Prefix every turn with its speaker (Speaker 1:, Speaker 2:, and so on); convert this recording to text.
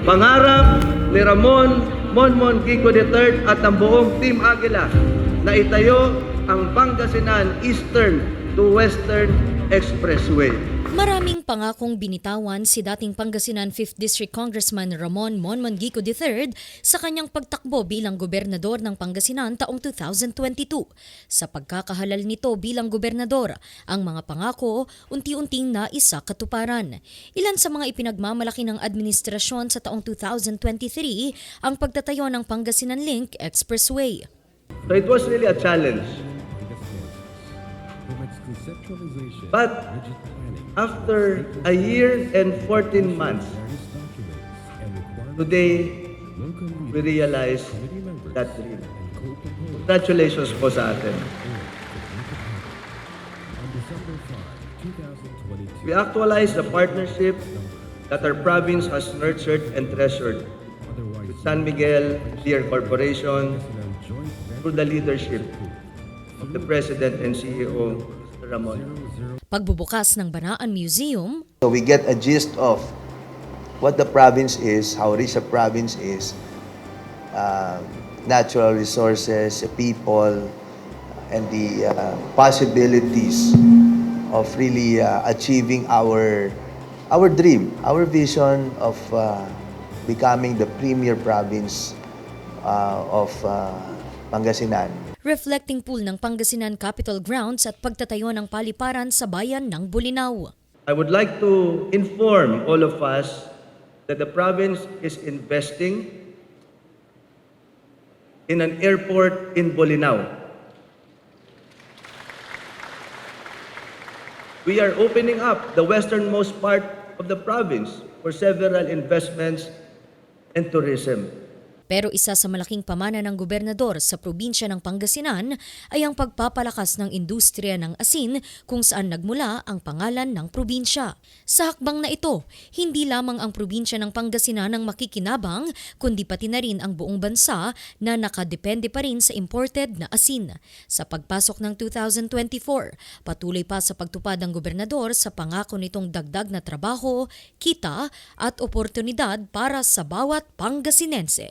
Speaker 1: Pangarap ni Ramon Monmon Kiko III at ang buong Team Agila na itayo ang Pangasinan Eastern to Western Expressway.
Speaker 2: Maraming pangakong binitawan si dating Pangasinan 5th District Congressman Ramon Monmongico III sa kanyang pagtakbo bilang gobernador ng Pangasinan taong 2022. Sa pagkakahalal nito bilang gobernador, ang mga pangako unti-unting naisa katuparan. Ilan sa mga ipinagmamalaki ng administrasyon sa taong 2023 ang pagtatayo ng Pangasinan Link Expressway.
Speaker 1: So it was really a challenge. But after a year and 14 months, today we realize that dream. Congratulations po sa atin. We actualize the partnership that our province has nurtured and treasured with San Miguel Deer Corporation through the leadership of the President and CEO. Ramon.
Speaker 2: Pagbubukas ng Banaan Museum,
Speaker 3: So we get a gist of what the province is, how rich a province is, uh, natural resources, people, and the uh, possibilities of really uh, achieving our our dream, our vision of uh, becoming the premier province uh, of uh, Pangasinan.
Speaker 2: Reflecting pool ng Pangasinan Capitol Grounds at pagtatayo ng paliparan sa bayan ng Bulinaw.
Speaker 1: I would like to inform all of us that the province is investing in an airport in Bolinao. We are opening up the westernmost part of the province for several investments and tourism.
Speaker 2: Pero isa sa malaking pamana ng gobernador sa probinsya ng Pangasinan ay ang pagpapalakas ng industriya ng asin kung saan nagmula ang pangalan ng probinsya. Sa hakbang na ito, hindi lamang ang probinsya ng Pangasinan ang makikinabang, kundi pati na rin ang buong bansa na nakadepende pa rin sa imported na asin. Sa pagpasok ng 2024, patuloy pa sa pagtupad ng gobernador sa pangako nitong dagdag na trabaho, kita at oportunidad para sa bawat Pangasinense.